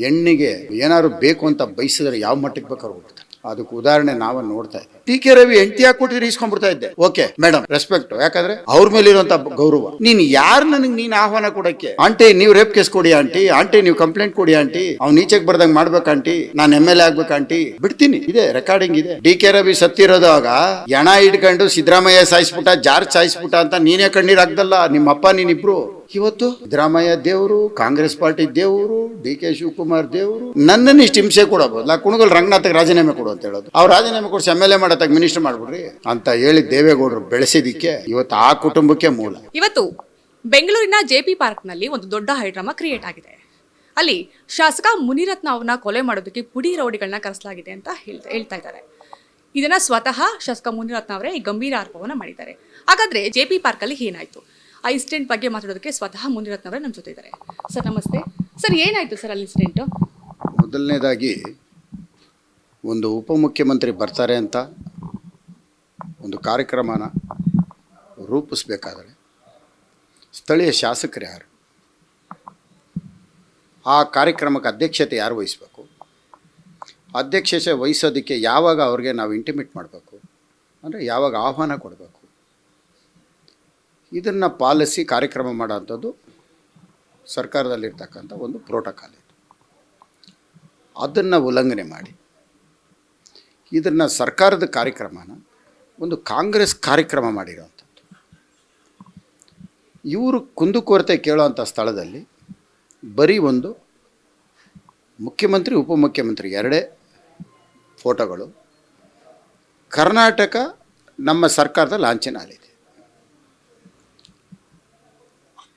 ಹೆಣ್ಣಿಗೆ ಏನಾದ್ರು ಬೇಕು ಅಂತ ಬಯಸಿದ್ರೆ ಯಾವ ಮಟ್ಟಕ್ಕೆ ಬೇಕಾದ್ರೂ ಹೋಗ್ತಾರೆ ಅದಕ್ಕೆ ಉದಾಹರಣೆ ನಾವ ನೋಡ್ತಾ ಇದ್ದೆ. ಟಿ ಕೆ ರವಿ ಎಂಟಿ ಹಾಕೊಟ್ಟಿದ್ರೆ ಕೊಟ್ಟಿದ್ರೆ ಇಸ್ಕೊಂಡ್ಬಿಡ್ತಾ ಇದ್ದೆ. ಓಕೆ ಮೇಡಮ್ ರೆಸ್ಪೆಕ್ಟ್ ಯಾಕಂದ್ರೆ ಅವ್ರ ಮೇಲೆ ಇರುವಂತ ಗೌರವ. ನೀನ್ ಯಾರು ನನಗೆ ನೀನ್ ಆಹ್ವಾನ ಕೊಡಕ್ಕೆ? ಆಂಟಿ ನೀವು ರೇಪ್ ಕೇಸ್ ಕೊಡಿ ಆಂಟಿ. ಆಂಟಿ ನೀವು ಕಂಪ್ಲೇಂಟ್ ಕೊಡಿ ಆಂಟಿ. ಅವ್ನು ಈಚೆಗೆ ಬರ್ದಂಗ್ ಮಾಡ್ಬೇಕು ಆಂಟಿ. ನಾನು ಎಂ ಎಲ್ ಎ ಆಗ್ಬೇಕು ಆಂಟಿ. ಬಿಡ್ತೀನಿ. ಇದೆ ರೆಕಾರ್ಡಿಂಗ್ ಇದೆ. ಡಿ ಕೆ ರವಿ ಸತ್ತಿರೋದಾಗ ಎಣ ಇಟ್ಕೊಂಡು ಸಿದ್ದರಾಮಯ್ಯ ಸಾಯಿಸ್ಬಿಟ್ಟ ಜಾರ್ಜ್ ಸಾಯಿಸ್ಬಿಟ್ಟ ಅಂತ ನೀನೇ ಕಣ್ಣೀರ್ ಹಾಕ್ದಲ್ಲ. ನಿಮ್ಮಪ್ಪ ನೀನಿಬ್ರು. ಇವತ್ತು ಸಿದ್ದರಾಮಯ್ಯ ದೇವರು ಕಾಂಗ್ರೆಸ್ ಪಾರ್ಟಿ ದೇವರು ಡಿ ಕೆ ಶಿವಕುಮಾರ್ ದೇವರು ನನ್ನನ್ನು ಇಷ್ಟು ಹಿಂಸೆ ಕೊಡಬಹುದು ನಾ ಕುಣಗಲ್ ರಂಗನಾಥಗೆ ರಾಜೀನಾಮೆ ಕೊಡು ಅಂತ ಹೇಳೋದು. ಅವ್ರು ರಾಜೀನಾಮೆ ಕೊಡಿಸಿ ಎಂ ಎಲ್ ಎ ಮಾಡತ್ತಾಗ ಮಿನಿಸ್ಟರ್ ಮಾಡ್ಬಿಡ್ರಿ ಅಂತ ಹೇಳಿ ದೇವೇಗೌಡರು ಬೆಳೆಸಿದಿಕ್ಕೆ ಇವತ್ತು ಆ ಕುಟುಂಬಕ್ಕೆ ಮೂಲ. ಇವತ್ತು ಬೆಂಗಳೂರಿನ ಜೆ ಜೆಪಿ ಪಾರ್ಕ್ನಲ್ಲಿ ಒಂದು ದೊಡ್ಡ ಹೈಡ್ರಾಮಾ ಕ್ರಿಯೇಟ್ ಆಗಿದೆ. ಅಲ್ಲಿ ಶಾಸಕ ಮುನಿರತ್ನ ಅವ್ರನ್ನ ಕೊಲೆ ಮಾಡೋದಕ್ಕೆ ಪುಡಿ ರೌಡಿಗಳನ್ನ ಕರೆಸಲಾಗಿದೆ ಅಂತ ಹೇಳ್ತಾ ಹೇಳ್ತಾ ಇದ್ದಾರೆ. ಇದನ್ನ ಸ್ವತಃ ಶಾಸಕ ಮುನಿರತ್ನ ಅವರೇ ಈ ಗಂಭೀರ ಆರೋಪವನ್ನು ಮಾಡಿದ್ದಾರೆ. ಹಾಗಾದ್ರೆ ಜೆ ಪಿ ಪಾರ್ಕಲ್ಲಿ ಏನಾಯ್ತು? ಆ ಇನ್ಸಿಡೆಂಟ್ ಬಗ್ಗೆ ಮಾತಾಡೋದಕ್ಕೆ ಸ್ವತಃ ಮುನಿರತ್ನ ಅವರೇ ನಮ್ಮ ಜೊತೆ ಇದ್ದಾರೆ ಸರ್, ನಮಸ್ತೆ. ಸರ್, ಏನಾಯ್ತು ಸರ್ ಅಲ್ಲಿ ಇನ್ಸಿಡೆಂಟು ಮೊದಲನೇದಾಗಿ ಒಂದು ಉಪಮುಖ್ಯಮಂತ್ರಿ ಬರ್ತಾರೆ ಅಂತ ಒಂದು ಕಾರ್ಯಕ್ರಮನ ರೂಪಿಸ್ಬೇಕಾದ್ರೆ ಸ್ಥಳೀಯ ಶಾಸಕರು ಯಾರು? ಆ ಕಾರ್ಯಕ್ರಮಕ್ಕೆ ಅಧ್ಯಕ್ಷತೆ ಯಾರು ವಹಿಸ್ಬೇಕು? ಅಧ್ಯಕ್ಷತೆ ವಹಿಸೋದಕ್ಕೆ ಯಾವಾಗ ಅವ್ರಿಗೆ ನಾವು ಇಂಟಿಮೇಟ್ ಮಾಡಬೇಕು? ಅಂದರೆ ಯಾವಾಗ ಆಹ್ವಾನ ಕೊಡಬೇಕು? ಇದನ್ನು ಪಾಲಿಸಿ ಕಾರ್ಯಕ್ರಮ ಮಾಡೋವಂಥದ್ದು ಸರ್ಕಾರದಲ್ಲಿರ್ತಕ್ಕಂಥ ಒಂದು ಪ್ರೋಟೋಕಾಲ್ ಇದು. ಅದನ್ನು ಉಲ್ಲಂಘನೆ ಮಾಡಿ, ಇದನ್ನು ಸರ್ಕಾರದ ಕಾರ್ಯಕ್ರಮನ ಒಂದು ಕಾಂಗ್ರೆಸ್ ಕಾರ್ಯಕ್ರಮ ಮಾಡಿರೋವಂಥದ್ದು. ಇವರು ಕುಂದುಕೊರತೆ ಕೇಳುವಂಥ ಸ್ಥಳದಲ್ಲಿ ಬರೀ ಒಂದು ಮುಖ್ಯಮಂತ್ರಿ, ಉಪಮುಖ್ಯಮಂತ್ರಿ ಎರಡೇ ಫೋಟೋಗಳು. ಕರ್ನಾಟಕ ನಮ್ಮ ಸರ್ಕಾರದ ಲಾಂಛನ ಅಲ್ಲಿದೆ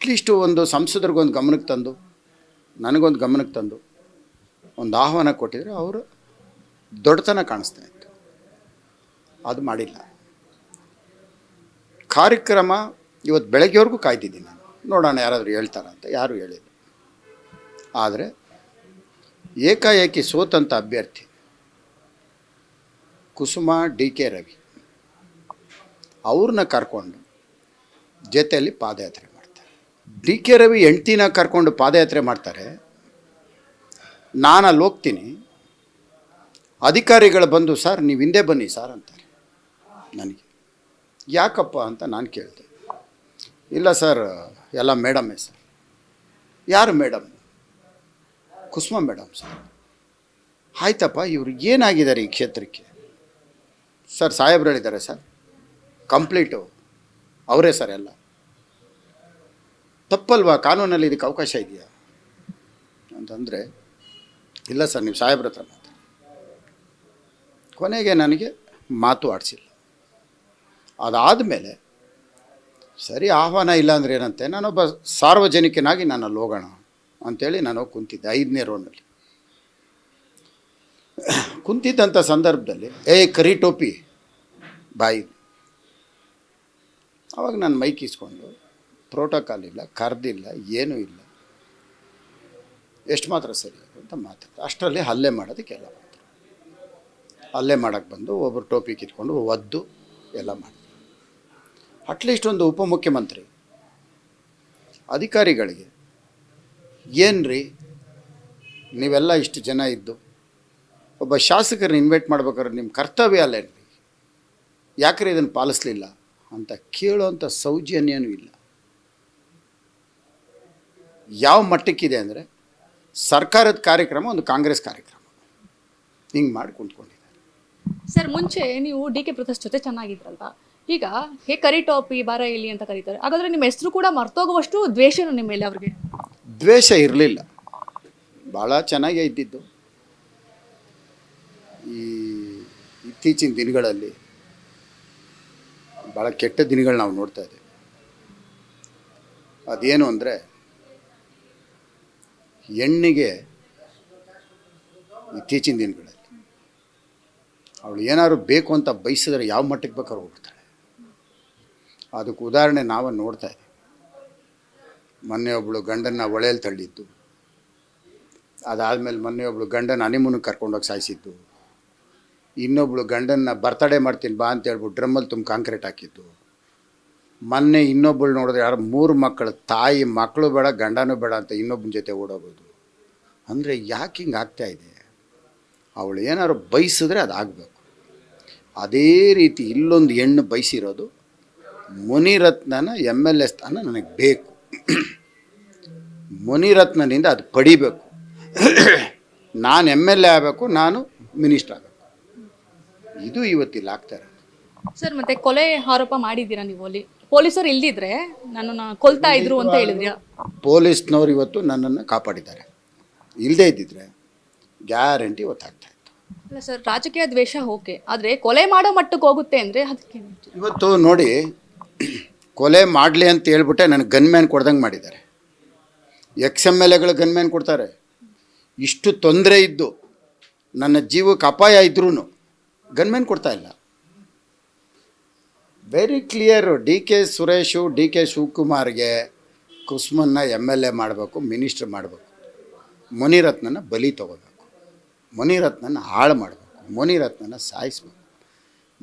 ಅಟ್ಲೀಸ್ಟು ಒಂದು ಸಂಸದರಿಗೊಂದು ಗಮನಕ್ಕೆ ತಂದು, ನನಗೊಂದು ಗಮನಕ್ಕೆ ತಂದು ಒಂದು ಆಹ್ವಾನ ಕೊಟ್ಟಿದ್ರೆ ಅವರು ದೊಡ್ಡತನ ಕಾಣಿಸ್ತಾ ಇತ್ತು. ಅದು ಮಾಡಿಲ್ಲ. ಕಾರ್ಯಕ್ರಮ ಇವತ್ತು ಬೆಳಗ್ಗೆವರೆಗೂ ಕಾಯ್ತಿದ್ದೀನಿ ನಾನು. ನೋಡೋಣ ಯಾರಾದರೂ ಹೇಳ್ತಾರ ಅಂತ. ಯಾರು ಹೇಳಿಲ್ಲ. ಆದರೆ ಏಕಾಏಕಿ ಸೋತಂಥ ಅಭ್ಯರ್ಥಿ ಕುಸುಮ ಡಿ ಕೆ ರವಿ. ಅವ್ರನ್ನ ಕರ್ಕೊಂಡು ಜೊತೆಯಲ್ಲಿ ಪಾದಯಾತ್ರೆ ಡಿ ಕೆ ರವಿ ಹೆಂಡ್ತಿನ ಕರ್ಕೊಂಡು ಪಾದಯಾತ್ರೆ ಮಾಡ್ತಾರೆ. ನಾನು ಅಲ್ಲಿ ಹೋಗ್ತೀನಿ. ಅಧಿಕಾರಿಗಳು ಬಂದು, ಸರ್, ನೀವು ಹಿಂದೆ ಬನ್ನಿ, ಸರ್, ಅಂತಾರೆ ನನಗೆ. ಯಾಕಪ್ಪ ಅಂತ ನಾನು ಕೇಳಿದೆ. ಇಲ್ಲ ಸರ್, ಎಲ್ಲ ಮೇಡಮ್ಮೇ ಸರ್. ಯಾರು ಮೇಡಮ್? Kusuma madam sir. ಆಯ್ತಪ್ಪ, ಇವರು ಏನಾಗಿದ್ದಾರೆ ಈ ಕ್ಷೇತ್ರಕ್ಕೆ? ಸರ್, ಸಾಹೇಬ್ರು ಹೇಳಿದ್ದಾರೆ ಸರ್. ಕಂಪ್ಲೀಟು. ಅವರೇ ಸರ್ ಎಲ್ಲ. ತಪ್ಪಲ್ವಾ? ಕಾನೂನಲ್ಲಿ ಇದಕ್ಕೆ ಅವಕಾಶ ಇದೆಯಾ? ಅಂತಂದರೆ, ಇಲ್ಲ ಸರ್, ನೀವು ಸಾಹೇಬ್ರ ಹತ್ರ ಮಾತಾಡಿ ಕೊನೆಗೆ ನನಗೆ ಮಾತು ಆಡಿಸಿಲ್ಲ. ಅದಾದಮೇಲೆ ಸರಿ, ಆಹ್ವಾನ ಇಲ್ಲ ಅಂದರೆ ಏನಂತೆ? ನಾನೊಬ್ಬ ಸಾರ್ವಜನಿಕನಾಗಿ ನಾನು ಅಲ್ಲಿ ಹೋಗೋಣ ಅಂಥೇಳಿ ನಾನು ಕುಂತಿದ್ದೆ, ಐದನೇ ರೋನಲ್ಲಿ ಕುಂತಿದ್ದಂಥ ಸಂದರ್ಭದಲ್ಲಿ ಏ ಕರಿ ಟೋಪಿ. ಬಾಯಿ. ಆವಾಗ ನಾನು ಮೈಕ್ ಇಸ್ಕೊಂಡು ಪ್ರೋಟೋಕಾಲ್ ಇಲ್ಲ ಕರೆದಿಲ್ಲ ಏನೂ ಇಲ್ಲ. ಎಷ್ಟು ಮಾತ್ರ ಸರಿ ಅಂತ ಮಾತಾಡ್ತಾರೆ. ಅಷ್ಟರಲ್ಲಿ ಹಲ್ಲೆ ಮಾಡೋದಕ್ಕೆಲ್ಲ ಮಾತ್ರ ಹಲ್ಲೆ ಮಾಡೋಕ್ಕೆ ಬಂದು ಒಬ್ಬರು ಟೋಪಿ ಕಿತ್ಕೊಂಡು ಒದ್ದು ಎಲ್ಲ ಮಾಡಿ ಅಟ್ಲೀಸ್ಟ್ ಒಂದು ಉಪಮುಖ್ಯಮಂತ್ರಿ, ಅಧಿಕಾರಿಗಳಿಗೆ, ಏನ್ರಿ, ನೀವೆಲ್ಲ ಇಷ್ಟು ಜನ ಇದ್ದು, ಒಬ್ಬ ಶಾಸಕರನ್ನ ಇನ್ವೈಟ್ ಮಾಡ್ಬೇಕಾದ್ರೆ ನಿಮ್ಮ ಕರ್ತವ್ಯ ಅಲ್ಲೇನ್ರಿ? ಯಾಕ್ರಿ ಇದನ್ನು ಪಾಲಿಸ್ಲಿಲ್ಲ? ಅಂತ ಕೇಳೋವಂಥ ಸೌಜನ್ಯನೂ ಇಲ್ಲ. ಯಾವ ಮಟ್ಟಕ್ಕಿದೆ ಅಂದರೆ ಸರ್ಕಾರದ ಕಾರ್ಯಕ್ರಮ ಒಂದು ಕಾಂಗ್ರೆಸ್ ಕಾರ್ಯಕ್ರಮ. ಹಿಂಗೆ ಮಾಡಿ ಕುಂತ್ಕೊಂಡಿದ್ದಾರೆ. ಸರ್ ಮುಂಚೆ ನೀವು ಡಿ ಕೆ ಪ್ರಕಾಶ್ ಜೊತೆ ಚೆನ್ನಾಗಿದ್ರಲ್ವಾ? ಈಗ ಹೇ ಕರಿ ಟಾಪಿ ಬಾರ ಇಲ್ಲಿ ಅಂತ ಕರೀತಾರೆ. ಹಾಗಾದ್ರೆ ನಿಮ್ಮ ಹೆಸರು ಕೂಡ ಮರ್ತೋಗುವಷ್ಟು ದ್ವೇಷನು ನಿಮ್ಮ ಮೇಲೆ ಅವ್ರಿಗೆ? ದ್ವೇಷ ಇರಲಿಲ್ಲ. ಭಾಳ ಚೆನ್ನಾಗೇ ಇದ್ದಿದ್ದು. ಈ ಇತ್ತೀಚಿನ ದಿನಗಳಲ್ಲಿ ಭಾಳ ಕೆಟ್ಟ ದಿನಗಳು ನಾವು ನೋಡ್ತಾ ಇದ್ದೇವೆ. ಅದೇನು ಅಂದರೆ ಹೆಣ್ಣಿಗೆ ಇತ್ತೀಚಿನ ದಿನಗಳಲ್ಲಿ ಅವಳು ಏನಾದ್ರು ಬೇಕು ಅಂತ ಬಯಸಿದ್ರೆ ಯಾವ ಮಟ್ಟಕ್ಕೆ ಬೇಕಾದ್ರೂ ಹೋಗ್ಬಿಡ್ತಾಳೆ. ಅದಕ್ಕೆ ಉದಾಹರಣೆ ನಾವು ನೋಡ್ತಾ ಇದ್ದೀವಿ. ಮೊನ್ನೆ ಒಬ್ಬಳು ಗಂಡನ್ನ ಒಳೆಯಲ್ಲಿ ತಳ್ಳಿದ್ದು. ಅದಾದಮೇಲೆ ಮೊನ್ನೆ ಒಬ್ಬಳು ಗಂಡನ ಹನಿಮೂನಿಗೆ ಕರ್ಕೊಂಡೋಗಿ ಸಾಯಿಸಿದ್ದು. ಇನ್ನೊಬ್ಳು ಗಂಡನ್ನ ಬರ್ತಡೇ ಮಾಡ್ತೀನಿ ಬಾ ಅಂತ ಹೇಳ್ಬಿಟ್ಟು ಡ್ರಮ್ಮಲ್ಲಿ ತುಂಬ ಕಾಂಕ್ರೀಟ್ ಹಾಕಿದ್ದು. ಮೊನ್ನೆ ಇನ್ನೊಬ್ಬಳು ನೋಡಿದ್ರೆ ಯಾರು ಮೂರು ಮಕ್ಕಳು, ತಾಯಿ, ಮಕ್ಕಳು ಬೇಡ, ಗಂಡನೂ ಬೇಡ ಅಂತ ಇನ್ನೊಬ್ಬನ ಜೊತೆ ಓಡೋಗೋದು. ಅಂದರೆ ಯಾಕೆ ಹಿಂಗೆ ಆಗ್ತಾ ಇದೆ? ಅವಳು ಏನಾದ್ರು ಬಯಸಿದ್ರೆ ಅದು ಆಗಬೇಕು. ಅದೇ ರೀತಿ ಇಲ್ಲೊಂದು ಹೆಣ್ಣು ಬಯಸಿರೋದು ಮುನಿರತ್ನನ ಎಂ ಎಲ್ ಎ ಸ್ಥಾನ ನನಗೆ ಬೇಕು. ಮುನಿರತ್ನನಿಂದ ಅದು ಪಡಿಬೇಕು. ನಾನು ಎಂ ಎಲ್ ಎ ಆಗಬೇಕು, ನಾನು ಮಿನಿಸ್ಟರ್ ಆಗಬೇಕು. ಇದು ಇವತ್ತಿಲ್ಲ ಆಗ್ತಾ ಇರೋದು. ಸರ್, ಮತ್ತೆ ಕೊಲೆ ಆರೋಪ ಮಾಡಿದ್ದೀರಾ ನೀವು ಅಲ್ಲಿ? ಪೊಲೀಸರು ಇಲ್ದಿದ್ರೆ ನನ್ನನ್ನು ಕೊಲ್ತಾ ಇದ್ರು ಅಂತ ಹೇಳಿದ್ರಿ ಪೊಲೀಸ್ನವ್ರು ಇವತ್ತು ನನ್ನನ್ನು ಕಾಪಾಡಿದ್ದಾರೆ. ಇಲ್ಲದೇ ಇದ್ದಿದ್ರೆ ಗ್ಯಾರಂಟಿ ಗೊತ್ತಾಗ್ತಾ ಇತ್ತು. ಅಲ್ಲ ಸರ್ ರಾಜಕೀಯ ದ್ವೇಷ ಓಕೆ ಆದರೆ ಕೊಲೆ ಮಾಡೋ ಮಟ್ಟಕ್ಕೆ ಹೋಗುತ್ತೆ ಅಂದರೆ ಅದಕ್ಕೆ ಇವತ್ತು ನೋಡಿ ಕೊಲೆ ಮಾಡಲಿ ಅಂತ ಹೇಳ್ಬಿಟ್ಟೆ ನನಗೆ ಗನ್ಮ್ಯಾನ್ ಕೊಡ್ದಂಗೆ ಮಾಡಿದ್ದಾರೆ. ಎಕ್ಸ್ ಎಂ ಎಲ್ ಎಗಳು ಗನ್ಮ್ಯಾನ್ ಕೊಡ್ತಾರೆ. ಇಷ್ಟು ತೊಂದರೆ ಇದ್ದು ನನ್ನ ಜೀವಕ್ಕೆ ಅಪಾಯ ಇದ್ರೂ ಗನ್ಮ್ಯಾನ್ ಕೊಡ್ತಾ ಇಲ್ಲ. Very clear D K Suresh D K ಶಿವಕುಮಾರ್ಗೆ ಕುಸುಮನ್ನ ಎಂ ಎಲ್ ಎ ಮಾಡಬೇಕು ಮಿನಿಸ್ಟ್ರ್ ಮಾಡಬೇಕು. ಮುನಿರತ್ನನ ಬಲಿ ತಗೋಬೇಕು. ಮುನಿರತ್ನನ ಹಾಳು ಮಾಡಬೇಕು. ಮುನಿರತ್ನನ ಸಾಯಿಸ್ಬೇಕು.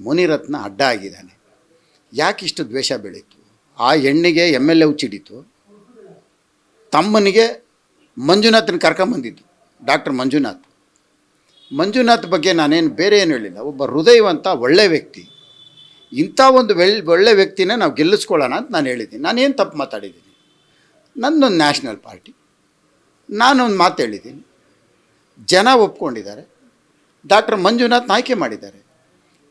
ಮುನಿರತ್ನ ಅಡ್ಡ ಆಗಿದ್ದಾನೆ ಯಾಕಿಷ್ಟು ದ್ವೇಷ ಬೆಳೀತು? ಆ ಹೆಣ್ಣಿಗೆ ಎಂ ಎಲ್ ಎ ಹುಚ್ಚಿಡಿತು ತಮ್ಮನಿಗೆ ಮಂಜುನಾಥನ ಕರ್ಕೊಂಬಂದಿದ್ದು, ಡಾಕ್ಟರ್ ಮಂಜುನಾಥ್. ಮಂಜುನಾಥ್ ಬಗ್ಗೆ ನಾನೇನು ಬೇರೆ ಏನು ಹೇಳಿಲ್ಲ. ಒಬ್ಬ ಹೃದಯವಂತ ಒಳ್ಳೆಯ ವ್ಯಕ್ತಿ. ಇಂಥ ಒಂದು ವೆಳ್ ಒಳ್ಳೆ ವ್ಯಕ್ತಿನೇ ನಾವು ಗೆಲ್ಲಿಸ್ಕೊಳ್ಳೋಣ ಅಂತ ನಾನು ಹೇಳಿದ್ದೀನಿ. ನಾನೇನು ತಪ್ಪು ಮಾತಾಡಿದ್ದೀನಿ? ನನ್ನೊಂದು ನ್ಯಾಷನಲ್ ಪಾರ್ಟಿ. ನಾನೊಂದು ಮಾತು ಹೇಳಿದ್ದೀನಿ. ಜನ ಒಪ್ಕೊಂಡಿದ್ದಾರೆ. ಡಾಕ್ಟರ್ ಮಂಜುನಾಥ್ ಆಯ್ಕೆ ಮಾಡಿದ್ದಾರೆ.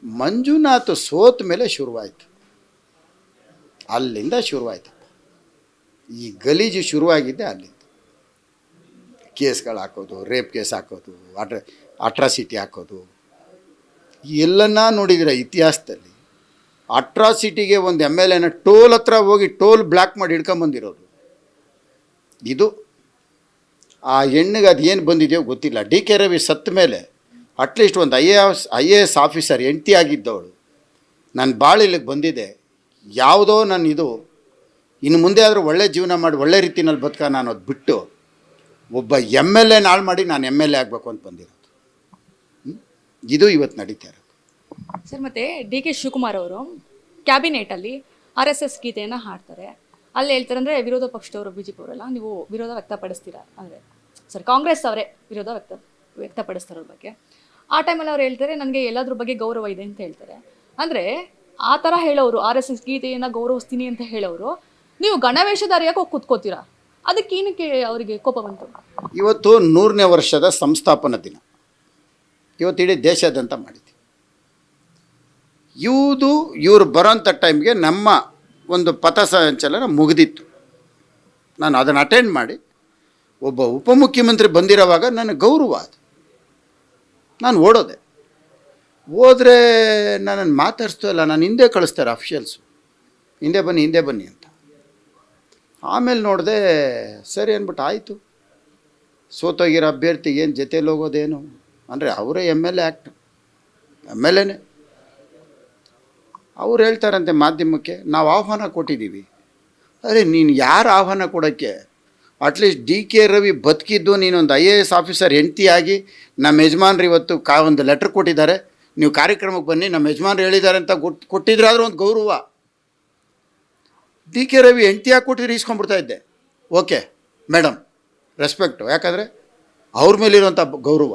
ಮಂಜುನಾಥ್ ಸೋತ ಮೇಲೆ ಶುರುವಾಯಿತು. ಅಲ್ಲಿಂದ ಶುರುವಾಯ್ತಪ್ಪ. ಈ ಗಲೀಜು ಶುರುವಾಗಿದ್ದೆ ಅಲ್ಲಿಂದ. ಕೇಸ್ಗಳು ಹಾಕೋದು, ರೇಪ್ ಕೇಸ್ ಹಾಕೋದು, ಅಟ್ರ, ಅಟ್ರಾಸಿಟಿ ಹಾಕೋದು. ಎಲ್ಲನ್ನ ನೋಡಿದರೆ ಇತಿಹಾಸದಲ್ಲಿ ಅಟ್ರಾಸಿಟಿಗೆ ಒಂದು ಎಂ ಎಲ್ ಎನ ಟೋಲ್ ಹತ್ರ ಹೋಗಿ ಟೋಲ್ ಬ್ಲಾಕ್ ಮಾಡಿ ಹಿಡ್ಕೊಂಬಂದಿರೋದು ಇದು ಆ ಹೆಣ್ಣಿಗೆ ಅದು ಏನು ಬಂದಿದೆಯೋ ಗೊತ್ತಿಲ್ಲ. ಡಿ ಕೆ ರವಿ ಸತ್ತ ಮೇಲೆ ಅಟ್ಲೀಸ್ಟ್ ಒಂದು I A S, I A S officer ಎಂಟಿ ಆಗಿದ್ದವಳು. ನನ್ನ ಭಾಳ ಬಂದಿದೆ. ಯಾವುದೋ ನಾನು ಇದು. ಇನ್ನು ಮುಂದೆ ಆದರೂ ಒಳ್ಳೆ ಜೀವನ ಮಾಡಿ, ಒಳ್ಳೆ ರೀತಿನಲ್ಲಿ ಬದುಕ ನಾನು ಅದು ಬಿಟ್ಟು ಒಬ್ಬ ಎಂ ಎಲ್ ಎ ನಾಳು ಮಾಡಿ ನಾನು ಎಂ ಎಲ್ ಎ ಆಗಬೇಕು ಅಂತ ಬಂದಿರೋದು? ಇದು ಇವತ್ತು ನಡೀತಾರೆ ಸರ್, ಮತ್ತೆ ಡಿ ಕೆ ಶಿವಕುಮಾರ್ ಅವರು ಕ್ಯಾಬಿನೆಟ್ ಅಲ್ಲಿ ಆರ್ ಎಸ್ ಎಸ್ ಗೀತೆಯನ್ನು ಹಾಡ್ತಾರೆ. ಅಲ್ಲಿ ಹೇಳ್ತಾರೆ ಅಂದ್ರೆ ವಿರೋಧ ಪಕ್ಷದವರು ಬಿಜೆಪಿ ಅವರೆಲ್ಲ ನೀವು ವಿರೋಧ ವ್ಯಕ್ತಪಡಿಸ್ತೀರಾ ಅಂದ್ರೆ, ಸರ್, ಕಾಂಗ್ರೆಸ್ ಅವರೇ ವಿರೋಧ ವ್ಯಕ್ತ, ವ್ಯಕ್ತಪಡಿಸ್ತಾರ ಬಗ್ಗೆ. ಆ ಟೈಮಲ್ಲಿ ಅವ್ರು ಹೇಳ್ತಾರೆ, ನನಗೆ ಎಲ್ಲದ್ರ ಬಗ್ಗೆ ಗೌರವ ಇದೆ ಅಂತ ಹೇಳ್ತಾರೆ. ಅಂದ್ರೆ, ಆ ಥರ ಹೇಳೋರು, ಆರ್ ಎಸ್ ಎಸ್ ಗೀತೆಯನ್ನು ಗೌರವಿಸ್ತೀನಿ ಅಂತ ಹೇಳೋರು, ನೀವು ಗಣವೇಷಧಾರಿಯಾಗಿ ಹೋಗಿ ಕೂತ್ಕೋತೀರಾ? ಅದಕ್ಕೇನಕ್ಕೆ ಅವರಿಗೆ ಕೋಪ ಬಂತು? ಇವತ್ತು ನೂರನೇ ವರ್ಷದ ಸಂಸ್ಥಾಪನಾ ದಿನ. ಇವತ್ತು ಇಡೀ ದೇಶಾದ್ಯಂತ ಮಾಡಿದ್ವಿ ಇವುದು, ಇವರು ಬರೋಂಥ ಟೈಮ್ಗೆ ನಮ್ಮ ಒಂದು ಪಥಸಂಚಲನ ಮುಗಿದಿತ್ತು. ನಾನು ಅದನ್ನು ಅಟೆಂಡ್ ಮಾಡಿ, ಒಬ್ಬ ಉಪಮುಖ್ಯಮಂತ್ರಿ ಬಂದಿರೋವಾಗ ನನಗೆ ಗೌರವ ಅದು. ನಾನು ಓಡೋದೆ. ಹೋದರೆ ನನ್ನನ್ನು ಮಾತಾಡಿಸ್ತಲ್ಲ ನಾನು ಹಿಂದೆ ಕಳಿಸ್ತಾರೆ ಅಫಿಷಿಯಲ್ಸು ಹಿಂದೆ ಬನ್ನಿ ಹಿಂದೆ ಬನ್ನಿ ಅಂತ. ಆಮೇಲೆ ನೋಡಿದೆ, ಸರಿ ಅಂದ್ಬಿಟ್ಟು ಆಯಿತು. ಸೋತೋಗಿರೋ ಅಭ್ಯರ್ಥಿಗೆ ಏನು ಜೊತೇಲಿ ಹೋಗೋದೇನು? ಅಂದರೆ ಅವರೇ M L A act M L ಎನೇ ಅವ್ರು ಹೇಳ್ತಾರಂತೆ ಮಾಧ್ಯಮಕ್ಕೆ, ನಾವು ಆಹ್ವಾನ ಕೊಟ್ಟಿದ್ದೀವಿ. ಅರೆ, ನೀನು ಯಾರು ಆಹ್ವಾನ ಕೊಡೋಕ್ಕೆ? ಅಟ್ಲೀಸ್ಟ್ ಡಿ ಕೆ ರವಿ ಬದುಕಿದ್ದು ನೀನೊಂದು ಐ ಎ ಎಸ್ ಆಫೀಸರ್ ಹೆಂಡ್ತಿಯಾಗಿ ನಮ್ಮ ಯಜಮಾನ್ರು ಇವತ್ತು ಕಾ ಒಂದು ಲೆಟ್ರ್ ಕೊಟ್ಟಿದ್ದಾರೆ. ನೀವು ಕಾರ್ಯಕ್ರಮಕ್ಕೆ ಬನ್ನಿ ನಮ್ಮ ಯಜಮಾನ್ರು ಹೇಳಿದ್ದಾರೆ ಅಂತ ಕೊಟ್ಟು ಕೊಟ್ಟಿದ್ರೆ ಆದರೂ ಒಂದು ಗೌರವ. ಡಿ ಕೆ ರವಿ ಹೆಂಡ್ತಿಯಾಗಿ ಕೊಟ್ಟಿದ್ರೆ ಇಸ್ಕೊಂಡ್ಬಿಡ್ತಾ ಇದ್ದೆ? ಓಕೆ ಮೇಡಮ್ ರೆಸ್ಪೆಕ್ಟು ಯಾಕಂದರೆ ಅವ್ರ ಮೇಲಿರುವಂಥ ಗೌರವ.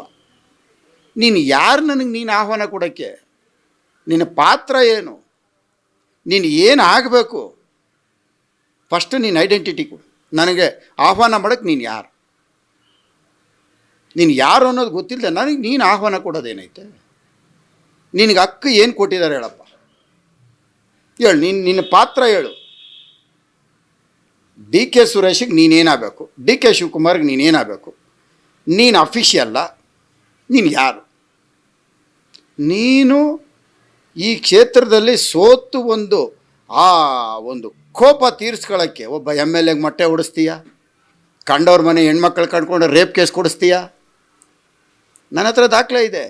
ನೀನು ಯಾರು ನನಗೆ ನೀನು ಆಹ್ವಾನ ಕೊಡೋಕ್ಕೆ? ನಿನ್ನ ಪಾತ್ರ ಏನು? ನೀನು ಏನು ಆಗಬೇಕು? ಫಸ್ಟ್ ನೀನು ಐಡೆಂಟಿಟಿ ಕೊಡು. ನನಗೆ ಆಹ್ವಾನ ಮಾಡೋಕ್ಕೆ ನೀನು ಯಾರು? ನೀನು ಯಾರು ಅನ್ನೋದು ಗೊತ್ತಿಲ್ಲದೆ ನನಗೆ ನೀನು ಆಹ್ವಾನ ಕೊಡೋದೇನೈತೆ? ನಿನಗೆ ಅಕ್ಕ ಏನು ಕೊಟ್ಟಿದ್ದಾರೆ ಹೇಳಪ್ಪ? ಹೇಳು, ನೀನು, ನಿನ್ನ ಪಾತ್ರ ಹೇಳು. ಡಿ ಕೆ ಸುರೇಶಿಗೆ ನೀನೇನಾಗಬೇಕು ಡಿ ಕೆ ಶಿವಕುಮಾರ್ಗೆ ನೀನೇನಾಗಬೇಕು ನೀನು ಅಫಿಷಿಯಲ್ಲ ನೀನು ಯಾರು? ನೀನು ಈ ಕ್ಷೇತ್ರದಲ್ಲಿ ಸೋತು ಒಂದು, ಆ ಒಂದು ಕೋಪ ತೀರಿಸ್ಕೊಳ್ಳೋಕ್ಕೆ ಒಬ್ಬ ಎಂ ಎಲ್ ಎಗೆ ಮೊಟ್ಟೆ ಹೊಡಿಸ್ತೀಯ ಕಂಡವ್ರ ಮನೆ ಹೆಣ್ಮಕ್ಳು ಕಂಡ್ಕೊಂಡು ರೇಪ್ ಕೇಸ್ ಕೊಡಿಸ್ತೀಯ? ನನ್ನ ಹತ್ರ ದಾಖಲೆ ಇದೆ.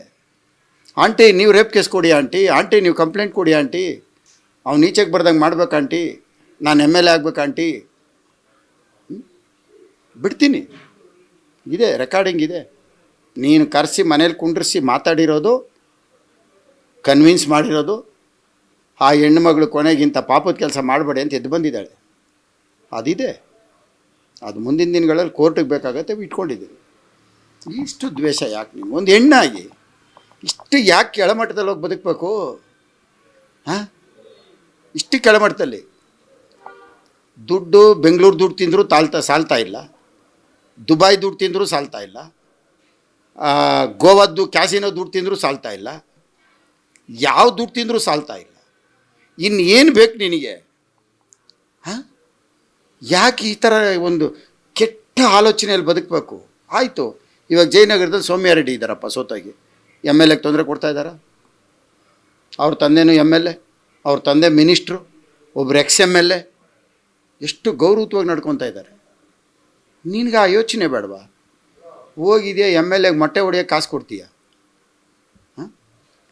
ಆಂಟಿ, ನೀವು ರೇಪ್ ಕೇಸ್ ಕೊಡಿ ಆಂಟಿ. ಆಂಟಿ, ನೀವು ಕಂಪ್ಲೇಂಟ್ ಕೊಡಿ ಆಂಟಿ. ಅವ್ನು ಈಚೆಗೆ ಬರ್ದಂಗೆ ಮಾಡ್ಬೇಕು ಆಂಟಿ. ನಾನು ಎಂ ಎಲ್ ಎ ಆಗ್ಬೇಕು ಆಂಟಿ? ಬಿಡ್ತೀನಿ. ಇದೆ ರೆಕಾರ್ಡಿಂಗ್ ಇದೆ. ನೀನು ಕರೆಸಿ ಮನೇಲಿ ಕುಂಡ್ರಿಸಿ ಮಾತಾಡಿರೋದು ಕನ್ವಿನ್ಸ್ ಮಾಡಿರೋದು, ಆ ಹೆಣ್ಣುಮಗಳು ಕೊನೆಗಿಂತ ಪಾಪದ ಕೆಲಸ ಮಾಡಬೇಡಿ ಅಂತ ಎದ್ದು ಬಂದಿದ್ದಾಳೆ. ಅದಿದೆ. ಅದು ಮುಂದಿನ ದಿನಗಳಲ್ಲಿ ಕೋರ್ಟಿಗೆ ಬೇಕಾಗತ್ತೆ ಇಟ್ಕೊಂಡಿದ್ದೀನಿ. ಇಷ್ಟು ದ್ವೇಷ ಯಾಕೆ ನಿಮ್ಗೆ? ಒಂದು ಹೆಣ್ಣಾಗಿ ಇಷ್ಟು ಯಾಕೆ ಕೆಳಮಟ್ಟದಲ್ಲಿ ಹೋಗಿ ಬದುಕಬೇಕು? ಹಾಂ? ಇಷ್ಟು ಕೆಳಮಟ್ಟದಲ್ಲಿ. ದುಡ್ಡು, ಬೆಂಗಳೂರು ದುಡ್ಡು ತಿಂದರೂ ತಾಳ್ತಾ, ಸಾಲ್ತಾ ಇಲ್ಲ. ದುಬಾಯ್ ದುಡ್ಡು ತಿಂದರೂ ಸಾಲ್ತಾ ಇಲ್ಲ. ಗೋವಾದ್ದು ಕ್ಯಾಸಿನೋ ದುಡ್ಡು ತಿಂದರೂ ಸಾಲ್ತಾ ಇಲ್ಲ. ಯಾವ ದುಡ್ಡು ತಿಂದರೂ ಸಾಲ್ತಾ ಇಲ್ಲ. ಇನ್ನು ಏನು ಬೇಕು ನಿನಗೆ? ಹಾಂ? ಯಾಕೆ ಈ ಥರ ಒಂದು ಕೆಟ್ಟ ಆಲೋಚನೆಯಲ್ಲಿ ಬದುಕಬೇಕು? ಆಯಿತು. ಇವಾಗ ಜಯನಗರದಲ್ಲಿ ಸೌಮ್ಯ ರೆಡ್ಡಿ ಇದ್ದಾರಪ್ಪ ಸೋತಾಗಿ. ಎಂ ಎಲ್ ಎಗೆ ತೊಂದರೆ ಕೊಡ್ತಾ ಇದ್ದಾರಾ? ಅವ್ರ ತಂದೆನೂ ಎಂ ಎಲ್ ಎ ಅವ್ರ ತಂದೆ ಮಿನಿಸ್ಟ್ರು, ಒಬ್ರು ಎಕ್ಸ್ ಎಂ ಎಲ್ ಎ ಎಷ್ಟು ಗೌರವತ್ವವಾಗಿ ನಡ್ಕೊತಾ ಇದ್ದಾರೆ. ನಿನಗೆ ಆ ಯೋಚನೆ ಬೇಡವಾ? ಹೋಗಿದೆಯಾ ಎಂ ಎಲ್ ಎಗೆ ಮೊಟ್ಟೆ ಹೊಡೆಯೋಕೆ ಕಾಸು ಕೊಡ್ತೀಯ?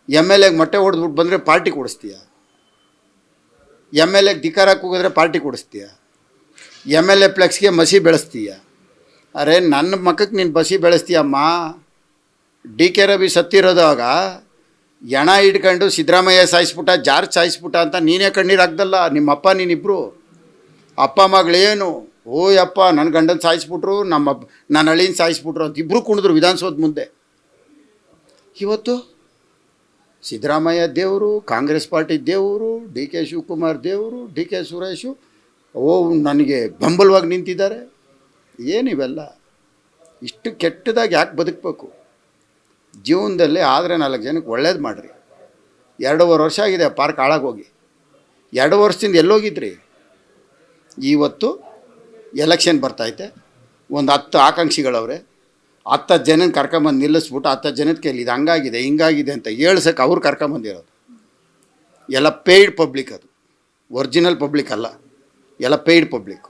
ಎಂ ಎಲ್ ಎಗೆ ಮೊಟ್ಟೆ ಹೊಡೆದ್ಬಿಟ್ಟು ಬಂದರೆ ಪಾರ್ಟಿ ಕೊಡಿಸ್ತೀಯಾ? ಎಂ ಎಲ್ ಎಗೆ ಧಿಕಾರಕ್ಕೆ ಹೋಗಿದ್ರೆ ಪಾರ್ಟಿ ಕೊಡಿಸ್ತೀಯಾ? ಎಂ ಎಲ್ ಎ ಫ್ಲೆಕ್ಸ್ಗೆ ಮಸಿ ಬೆಳೆಸ್ತೀಯ? ಅರೆ, ನನ್ನ ಮಕ್ಕಕ್ಕೆ ನೀನು ಬಸಿ ಬೆಳೆಸ್ತೀಯಮ್ಮ ಡಿ ಕೆ ರವಿ ಸತ್ತಿರೋದಾಗ ಎಣ ಹಿಡ್ಕೊಂಡು ಸಿದ್ದರಾಮಯ್ಯ ಸಾಯಿಸ್ಬಿಟ್ಟ, ಜಾರ್ಜ್ ಸಾಯಿಸ್ಬಿಟ್ಟ ಅಂತ ನೀನೇ ಕಣ್ಣೀರು ಹಾಕ್ದಲ್ಲ, ನಿಮ್ಮ ಅಪ್ಪ ನೀನಿಬ್ಬರು ಅಪ್ಪ ಮಗಳೇನು ಅಪ್ಪ ನನ್ನ ಗಂಡನ ಸಾಯಿಸ್ಬಿಟ್ರು, ನಮ್ಮ ನನ್ನ ಹಳ್ಳಿನ ಸಾಯಿಸ್ಬಿಟ್ರು ಅಂತ ಇಬ್ಬರು ಕುಣಿದ್ರು ವಿಧಾನಸೌಧ ಮುಂದೆ. ಇವತ್ತು ಸಿದ್ದರಾಮಯ್ಯ ದೇವರು, ಕಾಂಗ್ರೆಸ್ ಪಾರ್ಟಿ ದೇವರು, ಡಿ ಕೆ ಶಿವಕುಮಾರ್ ದೇವರು, ಡಿ ಕೆ ಸುರೇಶು, ಓ, ನನಗೆ ಬೆಂಬಲವಾಗಿ ನಿಂತಿದ್ದಾರೆ. ಏನಿವೆಲ್ಲ ಇಷ್ಟು ಕೆಟ್ಟದಾಗಿ ಯಾಕೆ ಬದುಕಬೇಕು? ಜೀವನದಲ್ಲಿ ಆದರೆ ನಾಲ್ಕು ಜನಕ್ಕೆ ಒಳ್ಳೇದು ಮಾಡಿರಿ. ಎರಡೂವರೆ ವರ್ಷ ಆಗಿದೆ ಪಾರ್ಕ್ ಹಾಳಾಗೋಗಿ ಎರಡು ವರ್ಷದಿಂದ ಎಲ್ಲೋಗಿದ್ರಿ? ಇವತ್ತು ಎಲೆಕ್ಷನ್ ಬರ್ತೈತೆ ಒಂದು ಹತ್ತು ಆಕಾಂಕ್ಷಿಗಳವ್ರೆ. ಹತ್ತು ಜನನ ಕರ್ಕೊಂಬಂದು ನಿಲ್ಲಿಸ್ಬಿಟ್ಟು ಹತ್ತು ಜನದ ಕೈಲಿ ಇದು ಹಂಗಾಗಿದೆ, ಹಿಂಗಾಗಿದೆ ಅಂತ ಹೇಳ್ಸಕ್ಕೆ ಅವ್ರು ಕರ್ಕೊಂಬಂದಿರೋದು. ಎಲ್ಲ ಪೇಯ್ಡ್ ಪಬ್ಲಿಕ್ ಅದು. ಒರಿಜಿನಲ್ ಪಬ್ಲಿಕ್ ಅಲ್ಲ. ಎಲ್ಲ ಪೇಯ್ಡ್ ಪಬ್ಲಿಕ್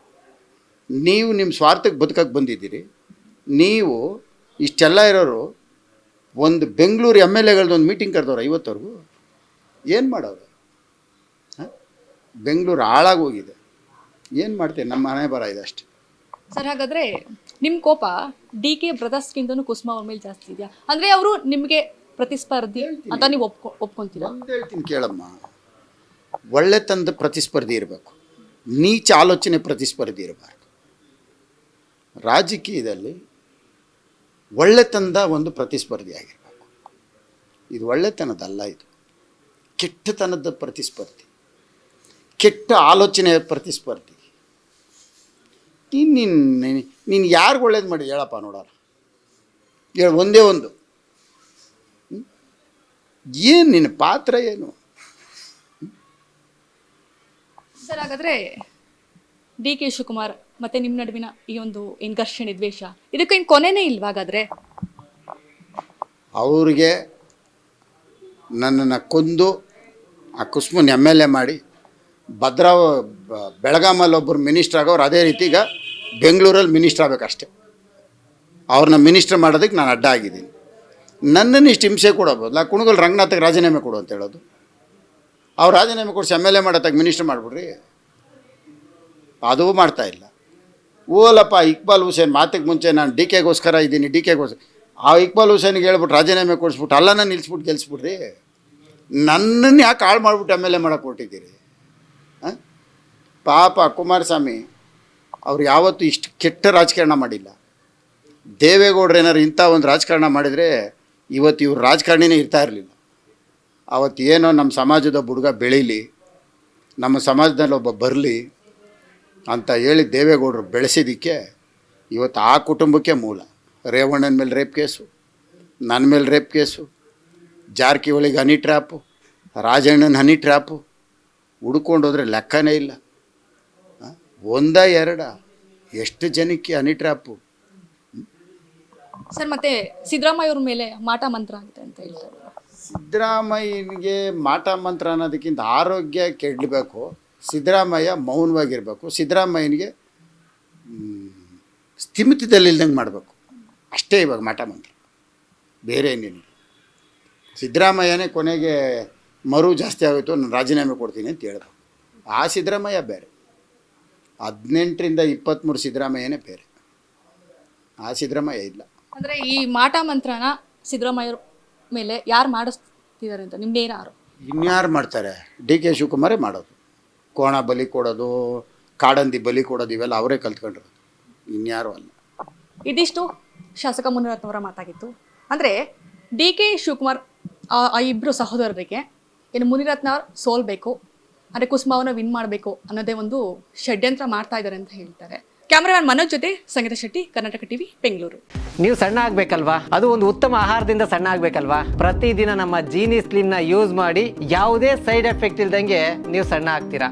ನೀವು ನಿಮ್ಮ ಸ್ವಾರ್ಥಕ್ಕೆ ಬದುಕಕ್ಕೆ ಬಂದಿದ್ದೀರಿ. ನೀವು ಇಷ್ಟೆಲ್ಲ ಇರೋರು, ಒಂದು ಬೆಂಗಳೂರು ಎಂ ಎಲ್ ಎಗಳ್ದು ಒಂದು ಮೀಟಿಂಗ್ ಕರೆದವ್ರು ಐವತ್ತವರೆಗೂ? ಏನು ಮಾಡೋರು ಹಾಂ? ಬೆಂಗಳೂರು ಹಾಳಾಗೋಗಿದೆ ಏನು ಮಾಡ್ತೀವಿ ನಮ್ಮ ಮನೆ ಬರ ಇದೆ ಅಷ್ಟೆ. ಸರ್, ಹಾಗಾದ್ರೆ ನಿಮ್ ಕೋಪ ಡಿ ಕೆ ಬ್ರದರ್ಸ್ಗಿಂತನೂ ಕುಸುಮ ಅವ್ರ ಮೇಲೆ ಜಾಸ್ತಿ ಇದೆಯಾ? ಅಂದ್ರೆ ಅವರು ನಿಮಗೆ ಪ್ರತಿಸ್ಪರ್ಧಿ ಅಂತ ನೀವು ಒಪ್ಕೊ ಒಪ್ಕೊಂತೀರಾ ಅಂತ ಹೇಳ್ತೀನಿ ಕೇಳಮ್ಮ. ಒಳ್ಳೆತನದ ಪ್ರತಿಸ್ಪರ್ಧಿ ಇರಬೇಕು. ನೀಚ ಆಲೋಚನೆ ಪ್ರತಿಸ್ಪರ್ಧಿ ಇರಬಾರ್ದು. ರಾಜಕೀಯದಲ್ಲಿ ಒಳ್ಳೆತನದ ಒಂದು ಪ್ರತಿಸ್ಪರ್ಧಿ ಆಗಿರಬೇಕು. ಇದು ಒಳ್ಳೆತನದಲ್ಲ ಇದು. ಕೆಟ್ಟತನದ ಪ್ರತಿಸ್ಪರ್ಧಿ. ಕೆಟ್ಟ ಆಲೋಚನೆಯ ಪ್ರತಿಸ್ಪರ್ಧಿ. ನೀನು ನೀನು ನೀನು ಯಾರಿಗೆ ಒಳ್ಳೇದು ಮಾಡಿ ಹೇಳಪ್ಪ ನೋಡೋಣ. ಹೇಳ ಒಂದೇ ಒಂದು. ಏನು ನಿನ್ನ ಪಾತ್ರ ಏನು? ಸರ್ ಹಾಗಾದ್ರೆ ಡಿ ಕೆ ಶಿವಕುಮಾರ್ ಮತ್ತೆ ನಿಮ್ಮ ನಡುವಿನ ಈ ಒಂದು ಏನು ಘರ್ಷಣೆ ದ್ವೇಷ ಇನ್ನು ಕೊನೆನೇ ಇಲ್ವಾ ಹಾಗಾದ್ರೆ? ಅವ್ರಿಗೆ ನನ್ನನ್ನು ಕೊಂದು ಆ ಕುಸ್ಮನ್ ಎಂ ಎಲ್ ಎ ಮಾಡಿ ಭದ್ರಾ ಬೆಳಗಾಮಲ್ಲಿ ಒಬ್ಬರು ಮಿನಿಸ್ಟ್ರ್ ಆಗೋರು ಅದೇ ರೀತಿ ಈಗ ಬೆಂಗಳೂರಲ್ಲಿ ಮಿನಿಸ್ಟರ್ ಆಗಬೇಕಷ್ಟೆ. ಅವ್ರನ್ನ ಮಿನಿಸ್ಟರ್ ಮಾಡೋದಕ್ಕೆ ನಾನು ಅಡ್ಡ ಆಗಿದ್ದೀನಿ. ನನ್ನನ್ನು ಇಷ್ಟು ಹಿಂಸೆ ಕೊಡೋಬೋದು ನಾ ಕುಣಗಲ್ ರಂಗನಾಥಗೆ ರಾಜೀನಾಮೆ ಕೊಡು ಅಂತ ಹೇಳೋದು. ಅವ್ರು ರಾಜೀನಾಮೆ ಕೊಡಿಸಿ ಎಂ ಎಲ್ ಎ ಮಾಡೋದಾಗ ಮಿನಿಸ್ಟರ್ ಮಾಡಿಬಿಡ್ರಿ. ಅದು ಮಾಡ್ತಾ ಇಲ್ಲ. ಓಲಪ್ಪ, ಇಕ್ಬಾಲ್ ಹುಸೇನ್ ಮಾತಿಗೆ ಮುಂಚೆ ನಾನು ಡಿ ಕೆಗೋಸ್ಕರ ಇದ್ದೀನಿ, ಡಿ ಕೆಗೋಸ್ಕರ ಆ ಇಕ್ಬಾಲ್ ಹುಸೇನ್ಗೆ ಹೇಳ್ಬಿಟ್ಟು ರಾಜೀನಾಮೆ ಕೊಡಿಸ್ಬಿಟ್ಟು ಅಲ್ಲನ ನಿಲ್ಲಿಸ್ಬಿಟ್ಟು ಗೆಲ್ಸ್ಬಿಡ್ರಿ. ನನ್ನನ್ನು ಯಾಕೆ ಹಾಳು ಮಾಡಿಬಿಟ್ಟು ಎಂ ಎಲ್ ಎ ಮಾಡೋಕ್ಕೆ ಕೊಟ್ಟಿದ್ದೀರಿ ಹಾಂ ಪಾಪ ಕುಮಾರಸ್ವಾಮಿ ಅವ್ರು ಯಾವತ್ತೂ ಇಷ್ಟು ಕೆಟ್ಟ ರಾಜಕಾರಣ ಮಾಡಿಲ್ಲ. ದೇವೇಗೌಡರು ಏನಾರು ಇಂಥ ಒಂದು ರಾಜಕಾರಣ ಮಾಡಿದರೆ ಇವತ್ತು ಇವ್ರ ರಾಜಕಾರಣಿನೇ ಇರ್ತಾ ಇರಲಿಲ್ಲ. ಅವತ್ತು ಏನೋ ನಮ್ಮ ಸಮಾಜದ ಹುಡುಗ ಬೆಳೀಲಿ, ನಮ್ಮ ಸಮಾಜದಲ್ಲಿ ಒಬ್ಬ ಬರಲಿ ಅಂತ ಹೇಳಿ ದೇವೇಗೌಡರು ಬೆಳೆಸಿದ್ದಕ್ಕೆ ಇವತ್ತು ಆ ಕುಟುಂಬಕ್ಕೆ ಮೂಲ. ರೇವಣ್ಣನ ಮೇಲೆ ರೇಪ್ ಕೇಸು, ನನ್ನ ಮೇಲೆ ರೇಪ್ ಕೇಸು, ಜಾರಕಿಹೊಳಿಗೆ ಹನಿ ಟ್ರ್ಯಾಪು, ರಾಜಣ್ಣನ ಹನಿ ಟ್ರ್ಯಾಪು, ಹುಡ್ಕೊಂಡು ಹೋದ್ರೆ ಲೆಕ್ಕನೇ ಇಲ್ಲ? ಒಂದ ಎರಡ. ಎಷ್ಟು ಜನಕ್ಕೆ ಹನಿ ಟ್ರ್ಯಾಪು ಸರ್ ಮತ್ತೆ ಸಿದ್ದರಾಮಯ್ಯ ಅವ್ರ ಮೇಲೆ ಮಾಟ ಮಂತ್ರ ಅಂತ ಹೇಳ್ತಾರೆ. ಸಿದ್ದರಾಮಯ್ಯನಿಗೆ ಮಾಟ ಮಂತ್ರ ಅನ್ನೋದಕ್ಕಿಂತ ಆರೋಗ್ಯ ಕೆಡಬೇಕು. ಸಿದ್ದರಾಮಯ್ಯ ಮೌನವಾಗಿರಬೇಕು. ಸಿದ್ದರಾಮಯ್ಯನಿಗೆ ಸ್ಥಿಮಿತದಲ್ಲಿಲ್ದಂಗೆ ಮಾಡಬೇಕು. ಅಷ್ಟೇ ಇವಾಗ ಮಾಟ ಮಂತ್ರ. ಬೇರೆ ಏನೇನು ಸಿದ್ದರಾಮಯ್ಯನೇ ಕೊನೆಗೆ ಮರು ಜಾಸ್ತಿ ಆಗೋಯ್ತು ನಾನು ರಾಜೀನಾಮೆ ಕೊಡ್ತೀನಿ ಅಂತ ಹೇಳ್ಬೇಕು. ಆ ಸಿದ್ದರಾಮಯ್ಯ ಬೇರೆ. ಹದಿನೆಂಟರಿಂದ ಇಪ್ಪತ್ತ್ಮೂರು ಸಿದ್ದರಾಮಯ್ಯನೇ ಬೇರೆ. ಆ ಸಿದ್ದರಾಮಯ್ಯ ಇಲ್ಲ. ಅಂದರೆ ಈ ಮಾಟ ಮಂತ್ರನ ಸಿದ್ದರಾಮಯ್ಯ ಮೇಲೆ ಯಾರು ಮಾಡಿಸ್ತಿದ್ದಾರೆ ಅಂತ ನಿಮ್ಮ ಇನ್ಯಾರು ಮಾಡ್ತಾರೆ? ಡಿ ಕೆ ಶಿವಕುಮಾರೇ ಮಾಡೋದು. ಕೋಣ ಬಲಿ ಕೊಡೋದು ಕಾಡಂದಿ ಬಲಿ ಕೊಡೋದು ಇವೆಲ್ಲ ಅವರೇ ಕಲ್ತ್ಕೊಂಡಿರೋದು. ಇನ್ಯಾರು ಅಲ್ಲ. ಇದಿಷ್ಟು ಶಾಸಕ ಮುನಿರತ್ನವರ ಮಾತಾಗಿತ್ತು. ಅಂದರೆ ಡಿ ಕೆ ಶಿವಕುಮಾರ್ ಆ ಆ ಇಬ್ಬರು ಸಹೋದರರಿಗೆ ಇನ್ನು ಮುನಿರತ್ನ ಅವ್ರು ಸೋಲ್ಬೇಕು ಅಂದರೆ ಕುಸುಮಾವನ್ನ ವಿನ್ ಮಾಡಬೇಕು ಅನ್ನೋದೇ ಒಂದು ಷಡ್ಯಂತ್ರ ಮಾಡ್ತಾ ಇದ್ದಾರೆ ಅಂತ ಹೇಳ್ತಾರೆ. ಕ್ಯಾಮ್ರಾಮನ್ ಮನೋಜ್ ಜೊತೆ ಸಂಗೀತ ಶೆಟ್ಟಿ, ಕರ್ನಾಟಕ ಟಿವಿ ಬೆಂಗಳೂರು. ನೀವು ಸಣ್ಣ ಆಗ್ಬೇಕಲ್ವಾ? ಅದು ಒಂದು ಉತ್ತಮ ಆಹಾರದಿಂದ ಸಣ್ಣ ಆಗ್ಬೇಕಲ್ವಾ? ಪ್ರತಿದಿನ ನಮ್ಮ ಜೀನಿ ಸ್ಲಿಮ್ನ ಯೂಸ್ ಮಾಡಿ ಯಾವುದೇ ಸೈಡ್ ಎಫೆಕ್ಟ್ ಇಲ್ದಂಗೆ ನೀವು ಸಣ್ಣ ಆಗ್ತೀರಾ?